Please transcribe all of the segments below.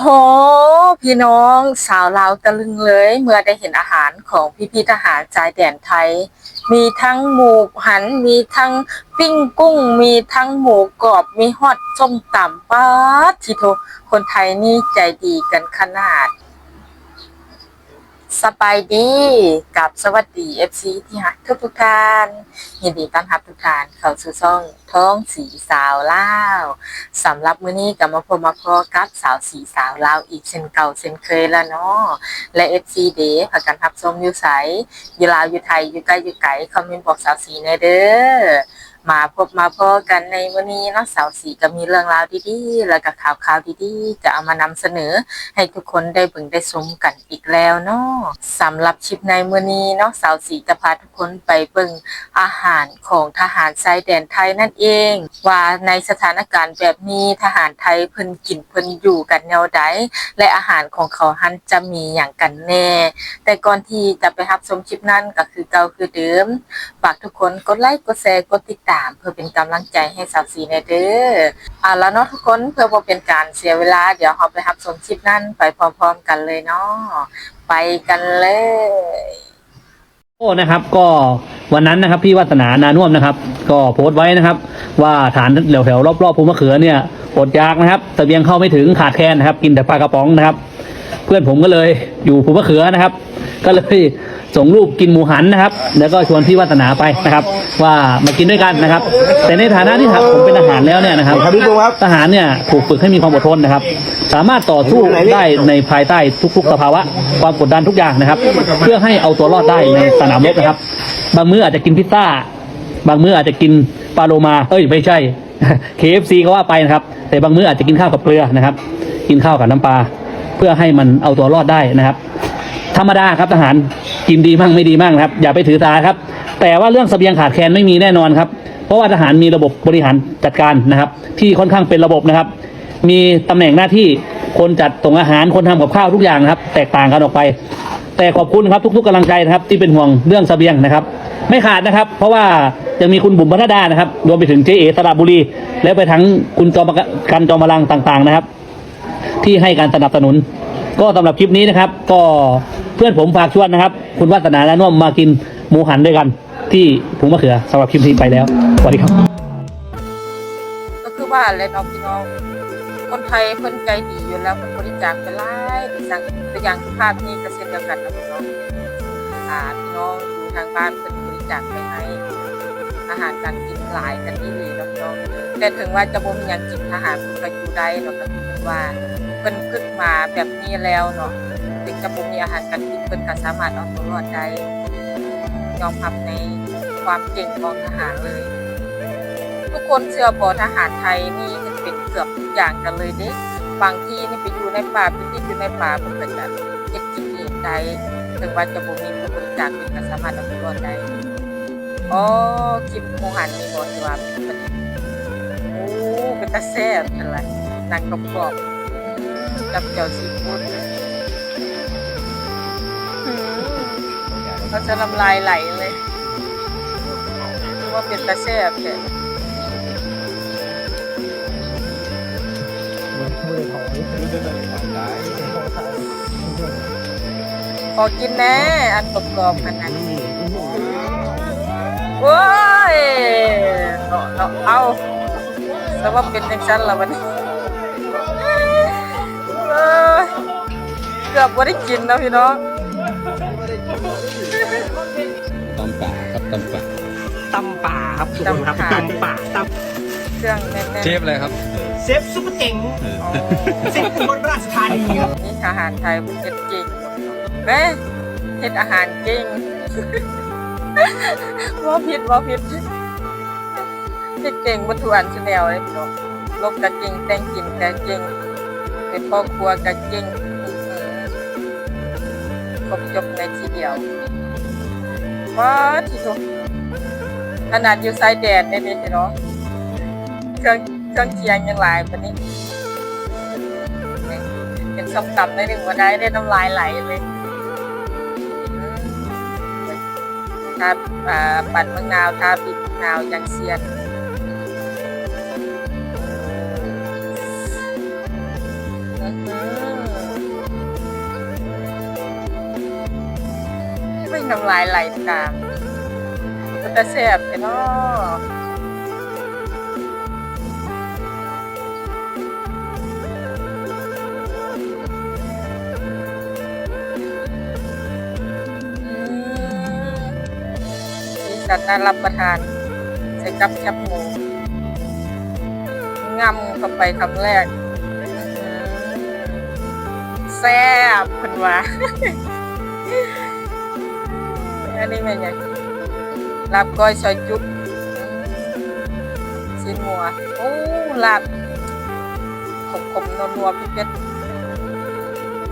โห พี่น้องสาวลาวตะลึงเลย เมื่อได้เห็นอาหารของพี่พี่ทหารจายแดนไทย มีทั้งหมูหัน มีทั้งปิ้งกุ้ง มีทั้งหมูกรอบ มีฮอดส้มตำป้าทีโทคนไทยนี่ใจดีกันขนาด สบายดีกับสวัสดี FC ที่หักทุกทุกๆท่านยินดีต้อนรับทุกท่านเข้าสู่ช่องท้องสีสาวลาวสำหรับมื้อนี้ก็มาพบมาพอกับสาวสีสาวลาวอีกเช่นเก่าเช่นเคยแล้วเนาะและ FC เดพากันรับชมอยู่ไสอยู่ลาวอยู่ไทยอยู่ใกล้อยู่ไกลคอมเมนต์บอกสาวสีแหน่เด้อ มาพบมาพอกันในวันนี้เนาะสาวสีก็มีเรื่องราวดีๆ แล้วก็ข่าวข่าวดีๆ จะเอามานำเสนอ ให้ทุกคนได้เบิ่งได้ชมกันอีกแล้วเนาะสำหรับคลิปในมื้อนี้เนาะสาวสีจะพาทุกคนไปเบิ่งอาหารของทหารชายแดนไทยนั่นเอง ว่าในสถานการณ์แบบนี้ทหารไทยเพิ่นกินเพิ่นอยู่กันแนวใดและอาหารของเขาหันจะมีอย่างกันแน่ แต่ก่อนที่จะไปรับชมคลิปนั้นก็คือเก่าคือเดิมฝากทุกคนกดไลค์กดแชร์กดติดตามเพื่อเป็นกำลังใจให้สาวสีในเด้ออ่าแล้วเนาะทุกคนเพื่อบ่เป็นการเสียเวลา เดี๋ยวเราไปรับชมคลิปนั้นไปพร้อมๆกันเลยเนาะไปกันเลย โอ้นะครับก็วันนั้นนะครับพี่วัฒนานานุ่วมนะครับ ก็โพสต์ไว้นะครับ ว่าฐานแถวแถวๆรอบๆภูมะเขือเนี่ยอดอยากนะครับเสบียงเข้าไม่ถึงขาดแคลนนะครับ กินแต่ปลากระป๋องนะครับ เพื่อนผมก็เลยอยู่ภูมะเขือนะครับ ก็เลยส่งรูปกินหมูหันนะครับ แล้วก็ชวนพี่วัฒนาไปนะครับ ว่ามากินด้วยกันนะครับ แต่ในฐานะที่ผมเป็นทหารแล้วเนี่ยนะครับครับพี่ตุ้มครับทหารเนี่ยถูกฝึกให้มีความอดทนนะครับ สามารถต่อสู้ได้ในภายใต้ทุกๆสภาวะ ความกดดันทุกอย่างนะครับ เพื่อให้เอาตัวรอดได้ในสนามรบนะครับ บางมื้ออาจจะกินพิซซ่า บางมื้ออาจจะกินปลาโลมา เอ้ยไม่ใช่ KFC ก็ว่าไปนะครับ แต่บางมื้ออาจจะกินข้าวกับเกลือนะครับ กินข้าวกับน้ำปลาเพื่อให้มันเอาตัวรอดได้นะครับ ธรรมดาครับทหารกินดีมั่งไม่ดีมั่งนะครับ อย่าไปถือตาครับ แต่ว่าเรื่องเสบียงขาดแคลนไม่มีแน่นอนครับ เพราะว่าทหารมีระบบบริหารจัดการนะครับ ที่ค่อนข้างเป็นระบบนะครับ มีตำแหน่งหน้าที่คนจัดส่งอาหารคนทำกับข้าวทุกอย่างนะครับ แตกต่างกันออกไป แต่ขอบคุณครับทุก ๆกำลังใจนะครับ ที่เป็นห่วงเรื่องเสบียงนะครับ ไม่ขาดนะครับ เพราะว่ายังมีคุณบุ๋มพัฒดานะครับรวมไปถึงเจเอสระบุรี แล้วไปทั้งคุณจอมกันจอมพลังต่าง ๆ นะครับ ที่ให้การสนับสนุน ก็สำหรับคลิปนี้นะครับ ก็เพื่อนผมฝากชวนนะครับ คุณวัฒนาและน่มมากินหมูหันด้วยกัน ที่ภูมะเขือสำหรับคลิปนี้ไปแล้วสวัสดีครับ ก็คือว่าเลยเนาะพี่น้อง คนไทยเพิ่นใจดีอยู่แล้วเพิ่นบริจาคไปหลายไปสั่งตัวอย่างภาพนี้ก็เช่นเดียวกันนะพี่น้องอ่าพี่น้องอยู่ทางบ้านเพิ่นบริจาคไปให้อาหารการกินหลายกันที่ดีน้องแต่ถึงว่าจะบ่มีหยังกินอาหารเพิ่นก็อยู่ได้เนาะก็คือว่า พิ่นฝึกมาแบบนี้แล้วเนาะถึงจะบ่มีอาหารการกินเพิ่นก็สามารถเอาตัวรอดได้ยอมรับในความเก่งของทหารเลย ทุกคนเชื่อบอทหารไทยนี่เป็นเกือบทุกอย่างกันเลยเด้บางทีนี่ไปอยู่ในป่าไปติดอยู่ในป่าเพิ่นก็จะเก็บกินเองได้ถึงว่าจะบ่มีผู้บริจาคเป็นก็สามารถเอาตัวรอดได้อ๋อคลิปหมูหันนี่บ่ที่ว่าเป็นประเด็นโอ้เป็นตาแซ่บอะไรนังกรอบ กับเจียวซีฟู้ดหืมเขาจะน้ำลายไหลเลยว่าเป็นตาแซ่บแท้ขอกินแน่อันกรอบๆขนาดนี้โว้ยเนาะเนาะเอาแต่ว่าเป็นจังซั่นละวันนี้ กือบบ่ได้กินนะพี่น้องตำป่าครับตำป่าตำป่าครับทุกคนครับตำป่าตเครื่องแน่นเชฟอะไรครับำเซฟซุปเปอร์เจ๋งเซฟอุบลราชธานีครับๆนี่อาหารไทยมันเฮ็ดเก่งแม่เฮ็ดอาหารเก่งบ่ผิดบ่ผิดเฮ็ดเก่งบ่ทุกอันซุแนวเลยพี่น้องลบก็เก่งแต่งกินก็เก่งเป็นพ่อครัวก็เก่งอื้อหือ ครบจบในทีเดียวว้าที่สุดขนาดอยู่ชายแดนเนี่ยเนาะเครื่องเครื่องเคียงยังหลายปนี้เป็นส้มตำได้หนึ่งวันได้ได้น้ำลายไหลเลยทาปั่นมะนาวทาพริกมะนาวยังเซียน น้ำลายไหลตามก็จะแซ่บเนาะอืมสีสันน่ารับประทาน ใส่กับแคบหมูงำเข้าไปคำแรก แซ่บเพิ่นว่า นนี้เป็นไงลาบก้อยซอยจุ๊บชิ้นหัวโอ้ลาบขมขมๆนัวๆพี่เป็ด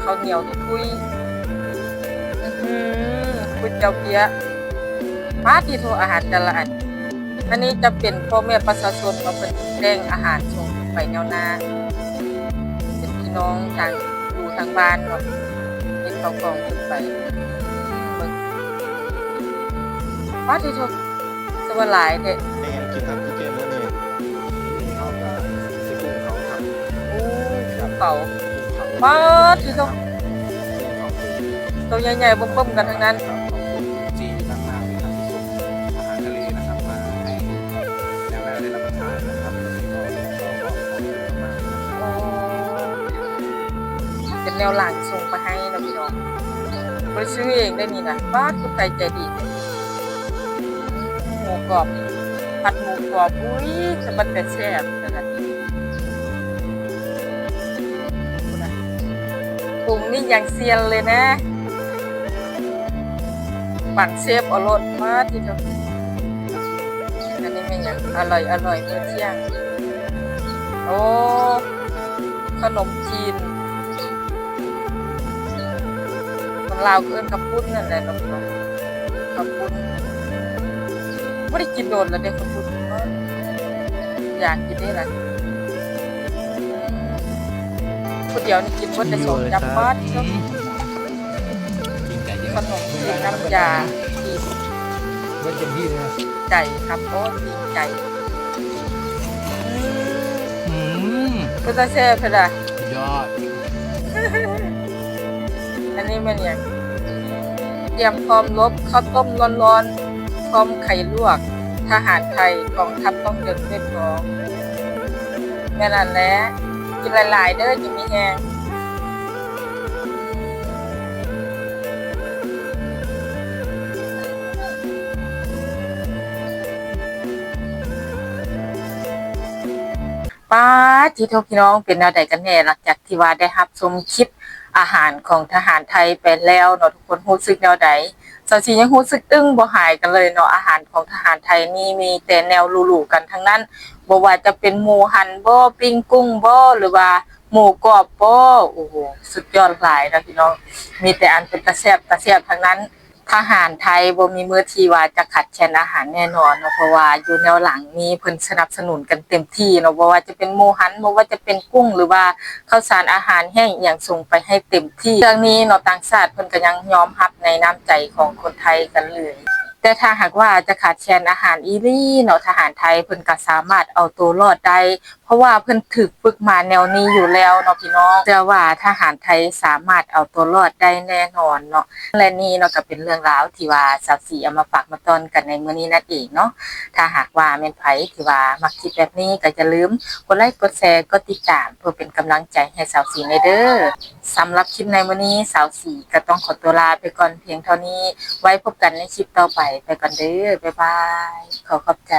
ข้าวเหนียวทุยอื้อหือก๋วยเตี๋ยวเปียะมาที่โทรอาหารแต่ละอันอันนี้จะเป็นพ่อแม่ประชาชนมาเป็นแจ้งอาหารส่งไปแนวหน้าเป็นพี่น้องทางอยู่ทางบ้านเนาะเป็นเขากองขึ้นไป ว้าที่ชมสวหลายเด็ดแม่กินครับพี่เจมส์เนี่ยเขาก็ที่กุ้งเขาครับอู้เป่าว้าที่ชมตัวใหญ่ๆบ่มๆกันทั้งนั้นจีนมากๆเลยครับที่ส่งอาหารทะเลนะครับมาให้แนวแรกได้รับประทานนะครับวันนี้ก็ก็ขอบคุณมากๆนะครับโอ้เป็นแนวหลังส่งไปให้นะพี่น้องบริซื้อเองได้นี่นะบ้านคุณใจใจดีห มูกรอบผัดหมูกรอบอุ้ยจะมันแต่แซ่บขนาดนี้ปรุงนี่อย่างเซียนเลยนะ ปั่นเซฟเอารสมาทีเดียวอันนี้ไม่ยังอร่อยอร่อยมื้อเที่ยง โอ้ ขนมจีนคนลาวเอิ้นขับปุ้นนั่นแหละน้องขับปุ้น ไม่ได้กินโดนแล้วเด้ขับปุ้นอยากกินได้ละคนเดียวนี่กินว่าแต่สองจับบ้านเนาะกินไก่เยอะขนมจีนน้ำยาจีนเว้นเต็มที่เลยนะไก่ครับโอ้จีนไก่อืมก็จะแซ่บเลยสุดยอด อันนี้มันอย่างเตรียมพร้อมรบข้าวต้มร้อนๆ พร้มไข่ลวก ทหารไทยกองทัพต้องเดินด้วยท้องแม่นั่นแหละกินหลาย ๆ เด้อจะมีแหงป้าที่ทพี่น้องเป็นแนวใดกันแน่หลังจากที่ว่าได้รับชมคลิปอาหารของทหารไทยไปแล้วเนาะทุกคนรู้สึกแนวใด สาวชียังรู้สึกอึ้งบ่หายกันเลยเนาะอาหารของทหารไทยนี่มีแต่แนวหลูๆกันทั้งนั้นบ่ว่าจะเป็นหมูหันบ่ปิ้งกุ้งบ่หรือว่าหมูกรอบบ่โอ้โหสุดยอดหลายนะพี่น้องมีแต่อันเป็นตะแซ่บตะแซ่บทั้งนั้น ทหารไทยบ่มีมือทีว่าจะขัดแคลนอาหารแน่นอนเนาะเพราะว่าอยู่แนวหลังนี้เพิ่นสนับสนุนกันเต็มที่เนาะบ่ว่าจะเป็นหมูหันบ่ว่าจะเป็นกุ้งหรือว่าข้าวสารอาหารแห้งอย่างส่งไปให้เต็มที่เรื่องนี้เนาะต่างชาติเพิ่นก็ยังยอมรับในน้ำใจของคนไทยกันเลย แต่ถ้าหากว่าจะขาดแคลนอาหารอีหลี่เนาะทหารไทยเพิ่นก็สามารถเอาตัวรอดได้เพราะว่าเพิ่นถูกฝึกมาแนวนี้อยู่แล้วเนาะพี่น้องเชื่อว่าทหารไทยสามารถเอาตัวรอดได้แน่นอนเนาะและนี่เนาะก็เป็นเรื่องราวที่ว่าสาวสีเอามาฝากมาตอนกันในมื้อนี้นั่นเองเนาะถ้าหากว่าแม่นไผที่ว่ามักคิดแบบนี้ก็จะลืมกดไลค์กดแชร์กดติดตาม เพื่อเป็นกำลังใจให้สาวสีในเด้อสำหรับคลิปในมื้อนี้สาวสีก็ต้องขอตัวลาไปก่อนเพียงเท่านี้ ไว้พบกันในคลิปต่อไปไปก่อนเด้อบ๊ายบาย ขอขอบใจ